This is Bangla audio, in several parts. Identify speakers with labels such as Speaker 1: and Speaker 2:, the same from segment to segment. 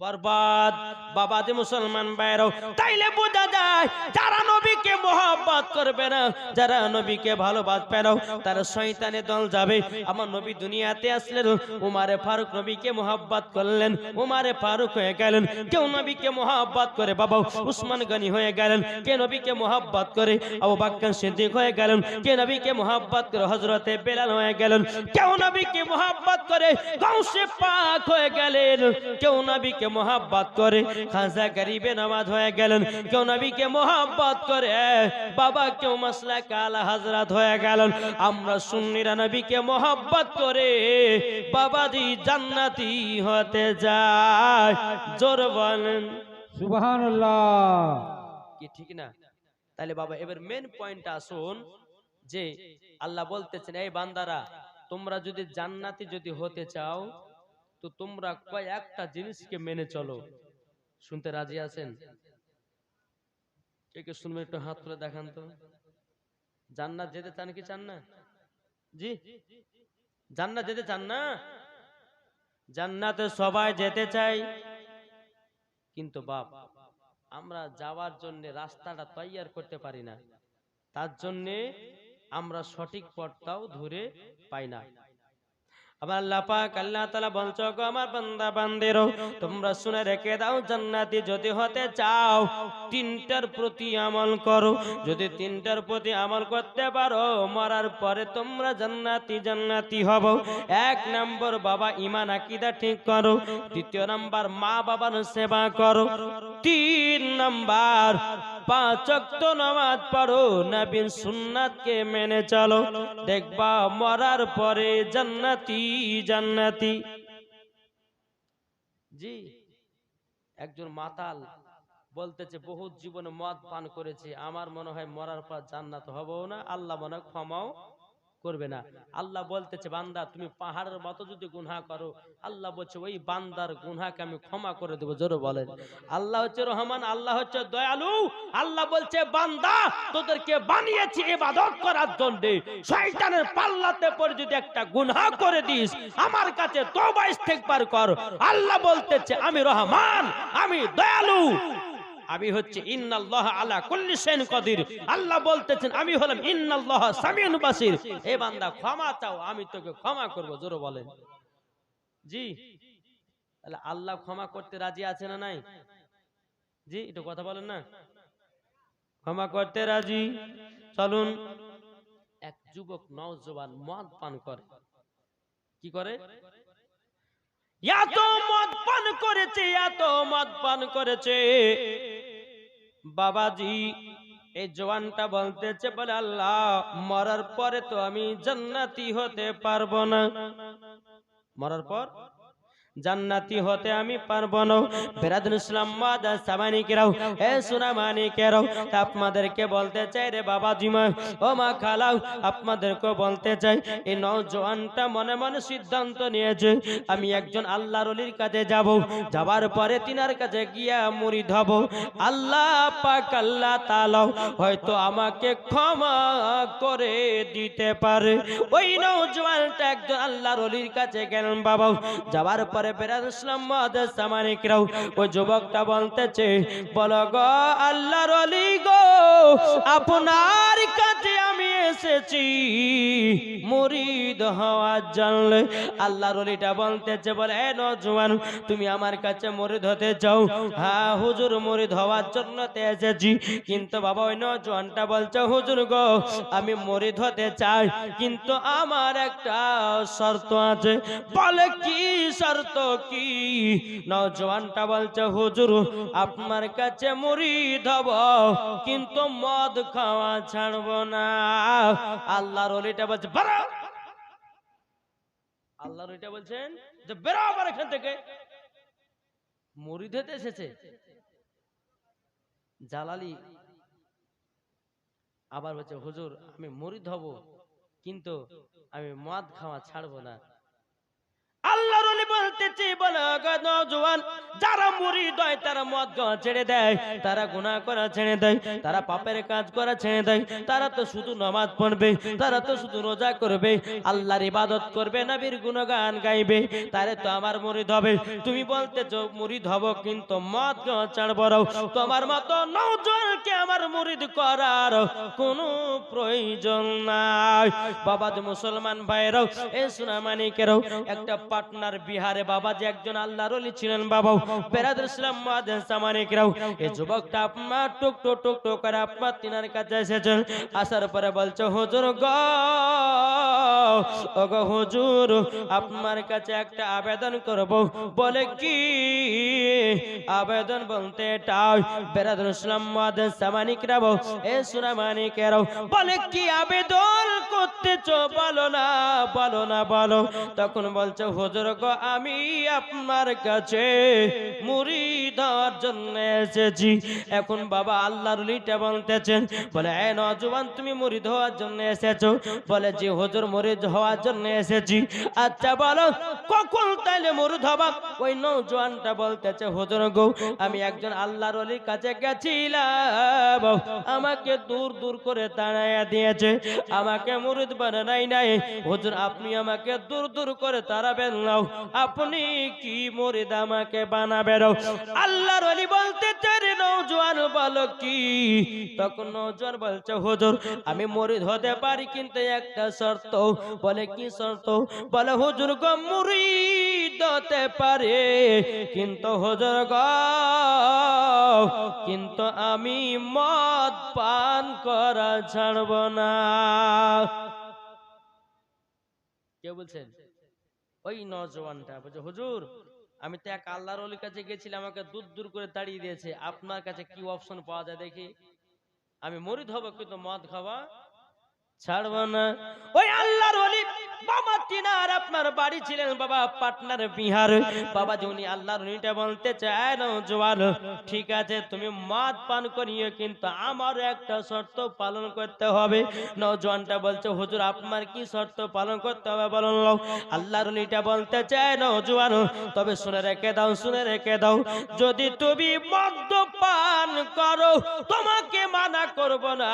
Speaker 1: বরবাদ। বাবাদি মুসলমান বাইরাও তাইলে বোঝা যায়, যারা নবীকে মোহাব্বত করবে না, যারা নবীকে ভালোবাসবে না, তারা শয়তানের দল যাবে। আমার নবী দুনিয়াতে আসলেন, উমারে ফারুক নবীকে মোহাব্বত করলেন, উমারে ফারুক হয়ে গেলেন। কেউ নবীকে মোহাব্বত করে, বাবা উসমান গনি হয়ে গেলেন। কে নবীকে মোহাব্বত করে, আবু বাক্কার সিদ্দিক হয়ে গেলেন। কে নবীকে মোহাব্বত করে হজরতে বেলাল হয়ে গেলেন। কেউ নবীকে মোহাব্বত করে গৌসে পাক হয়ে গেলেন। কেউ নবীকে মোহাব্বত করে। খাজা গরিবে নামাজ হয়ে গেলেন। কেউ নবীকে মোহাব্বত করে। বাবা কেউ মাসলা কালা হাজরাত হয়ে গেলেন। আমরা সুন্নিরা নবীকে মোহাব্বত করে। বাবাজি জান্নাতি হতে যায়। জোর বলেন।
Speaker 2: সুবহানাল্লাহ।
Speaker 1: কি ঠিক না? তাহলে বাবা এবার মেন পয়েন্ট আসুন যে আল্লাহ বলতেছেন এই বান্দারা তোমরা যদি জান্নাতি যদি হতে চাও তো তোমরা কয়েকটা জিনিসকে মেনে চলো। শুনতে রাজি আছেন? কে কে শুনবেন একটু হাত তুলে দেখান তো। জান্নাত যেতে চান কি চান না? জি। জান্নাত যেতে চান না? জান্নাতে সবাই যেতে চাই। কিন্তু বাপ, আমরা যাওয়ার জন্য রাস্তাটা তৈয়ার করতে পারি না। তার জন্যে আমরা সঠিক পথটাও ধরে পাই না। আবার আল্লাহ পাক আল্লাহ তাআলা গো আমার বান্দা বান্দেরও তোমরা শুনে রেখে দাও, জান্নাতি যদি হতে চাও, তিনটার প্রতি আমল করো। যদি তিনটার প্রতি আমল করতে পারো, মরার পরে তোমরা জান্নাতি জান্নাতি হব। এক নম্বর, বাবা ইমান আকীদা ঠিক করো। দ্বিতীয় নাম্বার মা বাবার সেবা করো। তিন নাম্বার পাঁচ ওয়াক্ত নামাজ পড়ো সুন্নাতকে মেনে চলো। দেখবা মরার পরে জান্নাতি জান্নাতি। জি, একজন মাতাল বলতেছে, বহুত জীবনে মদ পান করেছে, আমার মনে হয় মরার পর জান্নাত হব না, আল্লাহ মনে ক্ষমাও করবে না। আল্লাহ বলতেছে, বান্দা, তুমি পাহাড়ের মতো যদি গুনহা করো, আল্লাহ বলছে, ওই বান্দার গুনহাকে আমি ক্ষমা করে দেবো, জোরে বলেন। আল্লাহ হচ্ছে রহমান, আল্লাহ হচ্ছে দয়ালু। আল্লাহ বলছে, বান্দা, তোদেরকে বানিয়েছি ইবাদত করার জন্য। শয়তানের পাল্লাতে পড়ে যদি একটা গুনহা করে দিস, আমার কাছে তওবা ইস্তেগফার কর। আল্লাহ বলতেছে, আমি রহমান, আমি দয়ালু। আমি হচ্ছে ইন্নাল্লাহ আলা কুল্লি কদির। আল্লাহ বলতেছেন, আমি হলাম ইন্নাল্লাহ সামিউন বাসির। এ বান্দা, ক্ষমা চাও, আমি তোকে ক্ষমা করব, জোরে বলেন। জি। তাহলে আল্লাহ ক্ষমা করতে রাজি আছে না নাই? জি, একটু কথা বলেন না। ক্ষমা করতে রাজি? চলুন। এক যুবক নওজোয়ান মদ পান করে। কি করে? এত মদ পান করেছে, এত মদ পান করেছে। বাবাজি, এই জোয়ানটা বলতেছে, বলে আল্লাহ, মরার পরে তো আমি জান্নাতি হতে পারব না। মরার পর? জান্নাতি হতে আমি পারব না। বেরাদুল ইসলাম মাদা সামানিকেরাও এ সোনা মানিকেরাও তা আপনাদেরকে বলতে চাই রে বাবা জিমা ও মা খালাও আপনাদেরকে বলতে চাই, এই নওজোয়ানটা মনে মনে সিদ্ধান্ত নিয়েছে, আমি একজন আল্লাহর অলির কাছে যাব, যাবার পরে তিনার কাছে গিয়া মুড়ি ধব আল্লাহ পাক আল্লাহ তাআলা হয়তো আমাকে ক্ষমা করে দিতে পারে। ওই নওজোয়ানটা একজন আল্লাহর অলির কাছে গেলেন বাবা, যাবার পরে বেরাদ ইসলাম মহাদেশ সামানিকরাও ওই যুবকটা বলতেছে বল গো আল্লাহর অলি গো আপনার কাছে এসেছি। মুরিদ হওয়ার জানলে আল্লাহর অলিটা বলতেছে, বলে, এ নজওয়ান, তুমি আমার কাছে মুরিদ হতে চাও? হ্যাঁ হুজুর, মুরিদ হওয়ার জন্য এসেছি। কিন্তু বাবা, ওই নজওয়ানটা বলছে, হুজুর গো, আমি মুরিদ হতে চাই, কিন্তু আমার একটা শর্ত আছে। বলে, কি শর্ত? কি? নজওয়ানটা বলছে, হুজুর, আপনার কাছে মুরিদ হব, কিন্তু মদ খাওয়া ছাড়বো না। আল্লাহর ওলিটা বলছে আল্লাহর ওইটা বলছেন যে, বেরো আবার এখান থেকে। এসেছে। জালালি আবার বলছে, হুজুর, আমি মরিদ হব, কিন্তু আমি মদ খাওয়া ছাড়বো না। বলতেছে বলে গো যারা মুরিদ হয়, তারা মদ ছেড়ে দেয়। তারা গুনাহ করা ছেড়ে দেয়, তারা পাপের কাজ করা ছেড়ে দেয়। তারা তো শুধু নামাজ পড়বে, তারা তো শুধু রোজা করবে। আল্লাহর ইবাদত করবে, নবীর গুণগান গাইবে। তারে তো আমার মুরিদ হবে। তুমি বলতেছো, মুরিদ হব কিন্তু মদ ছাড়বো। তোমার মতো নৌজনকে আমার মুরিদ করার কোনো প্রয়োজন নাই। বাবা যে মুসলমান ভাইরাও এ সুনামানিকেরাও, একটা পাটনার বিহারে বাবা যে একজন আল্লাহর ওলি ছিলেন বাবা বেরাদ ইসলাম মাদেন সামানিকেরাও। এই যুবকটা আপনার টুক টুক টুক টুক করে আপনার তিনার কাছে এসেছেন। আসার পরে বলছে, হুজুর গ, ওগো হুজুর, আপনার কাছে একটা আবেদন করব। বলে, কি? আবেদন বলতে বেরাদুল ইসলাম এ বলে কি আবেদন বলো না বলো না, বলো। তখন বলছে, হুজুর গো, আমি আপনার কাছে মুড়ি জন্য এসেছি। এখন বাবা আল্লাহর লিটা বলতেছেন, বলে, এ নজওয়ান, তুমি মুড়ি হওয়ার জন্য এসেছ? বলে যে হুজুর, মুড়িদ হওয়ার জন্য এসেছি। আচ্ছা বলো, কখন তাইলে মুড়িদ হবা? ওই নজওয়ানটা বলতেছে, হুজুর গো, আমি একজন আল্লাহর অলির কাছে গেছিলাম। আমাকে দূর দূর করে তাড়াইয়া দিয়েছে। আমাকে মুরিদ বানাই নাই। হুজুর, আপনি আমাকে দূর দূর করে তাড়াবেন নাও আপনি কি মুরিদ আমাকে বানাবেন? আল্লাহর অলি বলতে চারে নৌজওয়ান বলো কি? তখন নৌজওয়ান বলছে, হুজুর, আমি মুরিদ হতে পারি, কিন্তু একটা শর্ত। বলে, কি শর্ত? বলে, হুজুর গো, মুরিদ হতে পারে কিন্তু হুজুর কিন্তু আমি মদ পান করা ছাড়ব না। কে বলছেন? ওই নজওয়ানটা বলছে, হুজুর, আমি তো এক আল্লাহর অলির কাছে গেছিলাম, আমাকে দূর দূর করে তাড়িয়ে দিয়েছে। আপনার কাছে কি অপশন পাওয়া যায় দেখি? আমি মরিদ হব, কিন্তু মদ খাওয়া ছাড়ব না। ওই আল্লাহর অলি বাবা আপনার বাড়ি ছিলেন বাবা পাটনার বিহার। বাবা আল্লাহর বলতে চায় না জোয়াল ঠিক আছে, তুমি মদ পান করিও, কিন্তু আমার একটা শর্ত পালন করতে হবে। বলছে, হুজুর, আপনার কি শর্ত পালন করতে হবে বলুন আল্লাহর বলতে চায় নজওয়ান তবে শুনে রেখে দাও, শুনে রেখে দাও। যদি তুমি মদ্যপান করো, তোমাকে মানা করব না।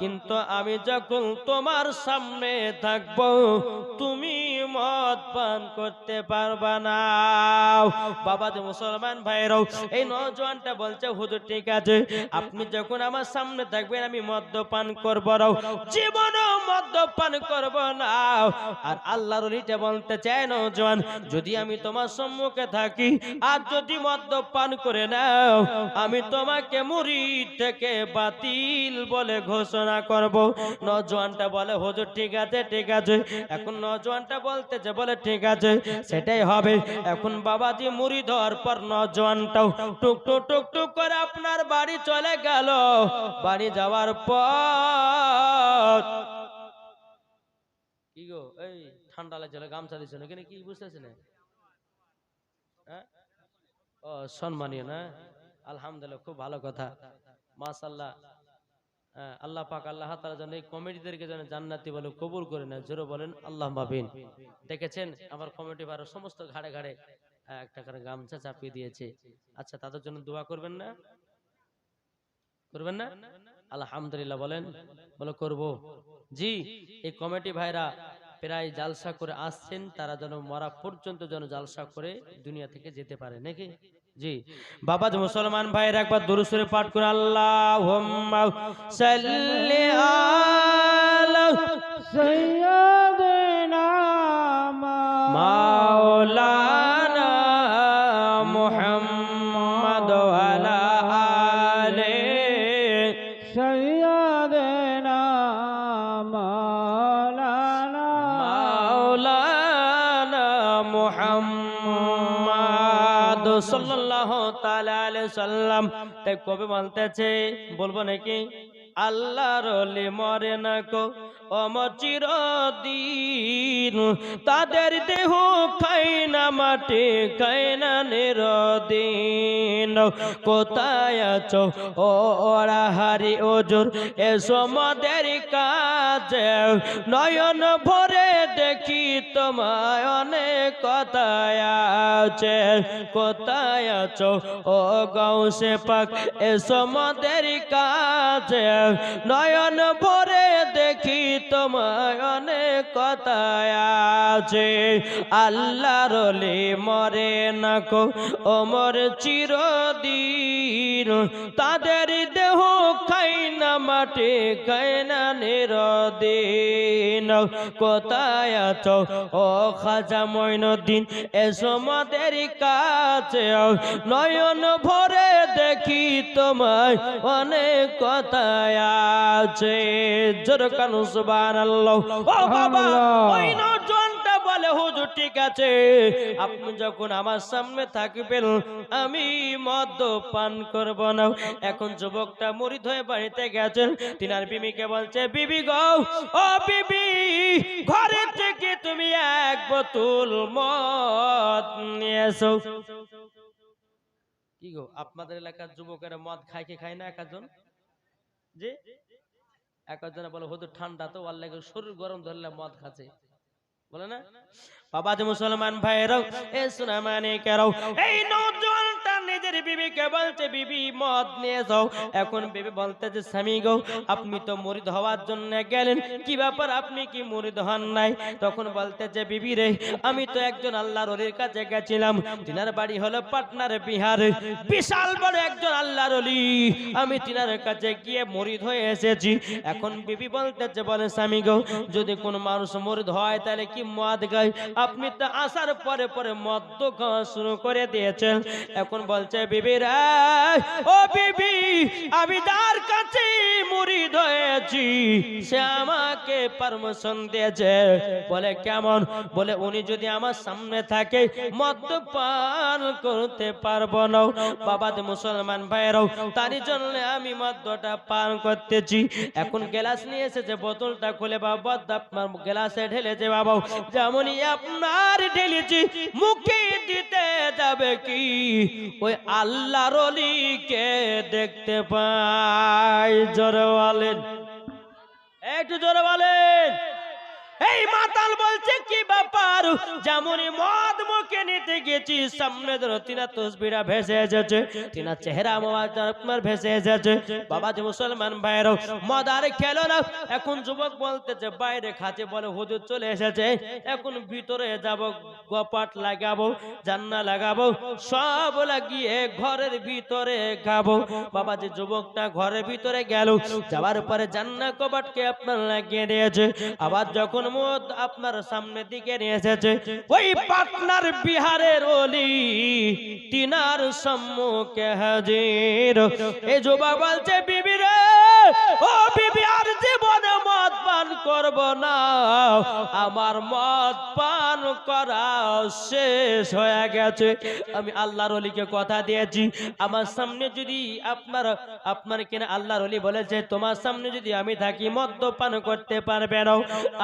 Speaker 1: কিন্তু আমি যখন তোমার সামনে থাকব, তুমি মদ পান করতে পারবা না। বাবা যে মুসলমান ভাইরাও এই নজওয়ানটা বলছে, হুজুর, ঠিক আছে, আপনি যখন আমার সামনে থাকবেন, আমি মদ্যপান করব না জীবনও মদ্যপান করব না। আর আল্লাহর ওলিটা বলতে চায় নজওয়ান, যদি আমি তোমার সম্মুখে থাকি, আর যদি মদ্যপান করে নাও, আমি তোমাকে মুড়ি থেকে বাতিল বলে ঘোষণা করব। নজওয়ানটা বলে, হুজুর, ঠিক আছে ঠিক আছে। এখন নজওয়ানটা বলতেছে বলে ঠিক আছে সেটাই হবে। এখন বাবাজি মুড়ি দেওয়ার পর নজওয়ানটাও টুক টুক টুক টুক করে আপনার বাড়ি চলে গেল। বাড়ি যাওয়ার পর কি গো এই ঠান্ডা লাগছে না, গামছা দিচ্ছে না কি বুঝতেছে না? ও সম্মানীয় না? আলহামদুলিল্লাহ খুব ভালো কথা। মাশাল্লাহ হ্যাঁ, আল্লাহ পাক আল্লাহ তাআলা যেন এই কমিটিদেরকে যেন জান্নাতি বলে কবুল করে নেয়। জোরে বলেন, আল্লাহ মাবিন দেখেছেন, আমার কমিটি ভাড়া সমস্ত ঘাড়ে ঘাড়ে একটা করে গামছা চাপিয়ে দিয়েছে। আচ্ছা তাদের জন্য দোয়া করবেন না? করবেন না? আলহামদুলিল্লাহ বলেন, বলে করব। জি, এই কমিটি ভাইরা প্রায় জালসা করে আসছেন, তারা যেন মরা পর্যন্ত যেন জালসা করে দুনিয়া থেকে যেতে পারে, নাকি? জি। বাবা মুসলমান ভাইয়ের একবার দুরুসুরে পাঠ করে আল্লাহ সাল্লি আলা সাল্লাম। তাই কবে বলতেছে, বলব নাকি? আল্লাহর ওলি মরে না কো অমর চিরদিন। তাদের দেহ খাই না, মাটি খাই না নিরদিন। কোথায় আছো? ও ওরা হারি ওজোর এসো মদের কাজে নয়ন ভরে দেখি তোমায় অনেক কথায় আছে, কোথায় আছো? ও গৌসে পাক এসো মদের কাছে। নয়ন ভরে দেখি তোমায় অনেক কথায় আছে। আল্লাহ রলি মরে নাকো ওমর চিরদিন। তাদের দেহ খাই না মাটি খাই না নিরদিন। কোথায় আছো? ও খাজা মইনুদ্দিন, এসো মদের কাছে। নয়ন ভরে দেখি তোমায় অনেক কথায় আছে। জোর কানু সুবহানাল্লাহ। ও বাবা ওই নজনটা বলে হুজুর ঠিক আছে। আপনি যখন আমার সামনে থাকবেন আমি মদ পান করব না। এখন যুবকটা মরিদ হয়ে বাড়িতে গেছেন তিনার বিবিকে বলছে বিবি গো ও বিবি ঘরে থেকে তুমি এক বোতল মদ নিয়ে এসো। কি গো আপনাদের এলাকার যুবকেরা মদ খায় কি খায় না একজন যে একজন বলে, হুজুর, ঠান্ডা তো, আল্লাহ শরীর গরম ধরলে মদ খাচ্ছে। বলে না? বাবা যে মুসলমান ভাইরাও এ সোনা মানে কেরাও এই নজওয়ানটা নিজের বিবিকে বলছে, বিবি, মদ নিয়ে যাও। এখন বিবি বলতে যে, স্বামী গো, আপনি তো মরিদ হওয়ার জন্য গেলেন। কি ব্যাপার? আপনি কি মরিদ হন নাই? তখন বলতে যে, বিবি রে, আমি তো একজন আল্লাহর অলির কাছে গেছিলাম। তিনার বাড়ি হলো পাটনার বিহার। বিশাল বড় একজন আল্লাহর অলি। আমি তিনার কাছে গিয়ে মরিদ হয়ে এসেছি। এখন বিবি বলতেছে বলে, স্বামী গো, যদি কোনো মানুষ মরিদ হয়, তাহলে কি মদ গায় আপনি তো আসার পরে পরে মদ্য খাওয়া শুরু করে দিয়েছেন। এখন বলছে, বিবি ও বিবি, আমি যার কাছে মুরিদ হয়েছি সে আমাকে পারমিশন দিয়েছে। বলে, কেমন? বলে, উনি যদি আমার সামনে থাকে মদ্য পান করতে পারব না। বাবা মুসলমান ভাইরাও তারই জন্য আমি মদ্যটা পান করতেছি। এখন গ্লাস নিয়ে এসেছে, বোতলটা খুলে বাবা গ্লাসে ঢেলেছে বাবা। যেমনই আপনার ঢেলেছি, মুখে দিতে যাবে কি? ওই আল্লাহর অলিকে দেখতে পাই। জোরে বলেন। একটু জোরে বলেন। এই মাতাল বলছে, কি ব্যাপার? যেমনই মদ মুখে নিতে গেছি, সামনে ধরো তিনা তসবিরা ভেসে এসেছে তিনা চেহারা আমার ভেসে এসেছে। বাবা যে মুসলমান ভাইরাও মদ আর খেলো না। এখন যুবক বলতেছে, বাইরে খাচ্ছে বলে হুজুর চলে এসেছে। এখন ভিতরে যাব, গপাট লাগাবো জান্না লাগাবো, সব লাগিয়ে ঘরের ভিতরে খাব। বাবা যে যুবকটা ঘরের ভিতরে গেল, যাওয়ার পরে জান্না কবাটকে আপনার লাগিয়ে দিয়েছে। আবার যখন মদ আপনার সামনে দিকে নিয়ে এসেছে। ওই পাটনার বিহারের অলি, তিনার সম্মুখে হাজির। এই যুবক বলছে, বিবি রে, ও বিবি, আর জীবনে মদ পান করব না। আমার মদ পান শেষ হয়ে গেছে। আমি আল্লাহর অলিকে কথা দিয়েছি। আমার সামনে যদি আপনার আপনার কিনা আল্লাহর অলি বলেছে, তোমার সামনে যদি আমি থাকি, মদ্যপান করতে পারবে না।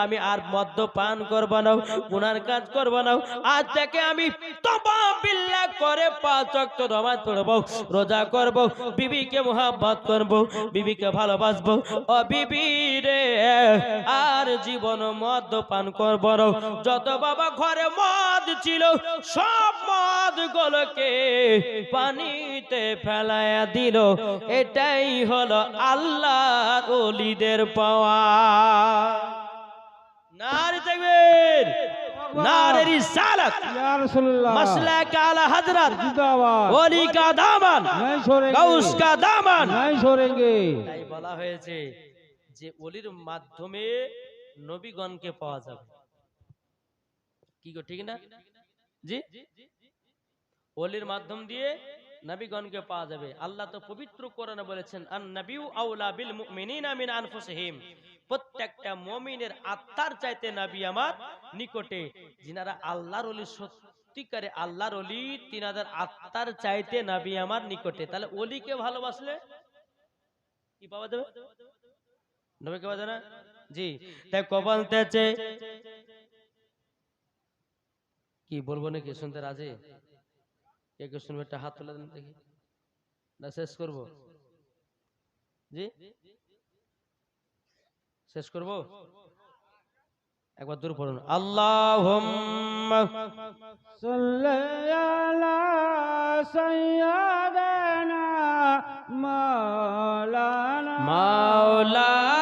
Speaker 1: আমি আর মদ্যপান না। কাজ না। আজ থেকে আমি করে নামাজ রোজা করব, বিবিকে মোহাব্বত করব, বিবিকে ভালোবাসবো। ও বিবি রে, আর জীবন মদ পান করব যত বাবা ঘরে মদ ছিল সব মদ গুলোকে পানিতে ফেলায়া দিল। এটাই হলো আল্লাহ ওলিদের পাওয়া। নারী যে ওলির মাধ্যমে নবীগণকে পাওয়া যাবে। কি গো ঠিক না? জি? অলির মাধ্যম দিয়ে নবীগণকে পাওয়া যাবে। আল্লাহ তো পবিত্র কোরআনে বলেছেন আন নবিউ আউলা বিল মুমিনিনা মিন আনফুসিহিম। প্রত্যেকটা মুমিনের আত্মার চাইতে নবী আমার নিকটে। যিনারা আল্লাহর অলি সত্যিকারে আল্লাহর অলি তিনাদের আত্মার চাইতে নবী আমার নিকটে। তাহলে অলিকে ভালোবাসলে কি পাওয়া যাবে? নবীকে পাওয়া যাবে না? জি। তাই কবলতেছে কি বলব নাকি? শুনতে রাজি? কে কে শুনবে? একটা হাত তুলে দেন দেখি। না, শেষ করব? জি? শেষ করব? একবার দূর পড়ুন। আল্লাহ মাওলানা মাওলানা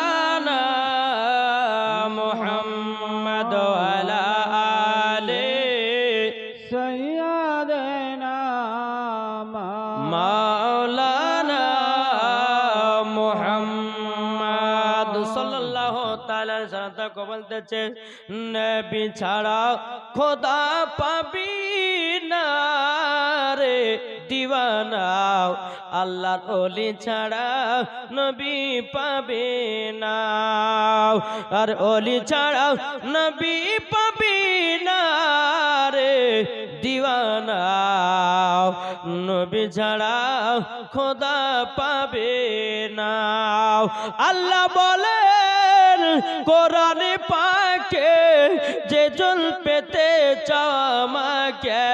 Speaker 1: বলতেছে নবী ছাড়া খোদা পাবি না রে দিওয়ানা। আল্লাহর ওলি ছাড়া নবী পাবে না। আর ওলি ছাড়া নবী পাবি না রে দিওয়ানা। নবী ছাড়া খোদা পাবে না। আল্লাহ বলেন কোরআনে পাকে যে জল পেতে চামাকে।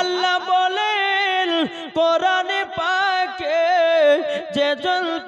Speaker 1: আল্লাহ বলেন কোরআনে পাকে যে জল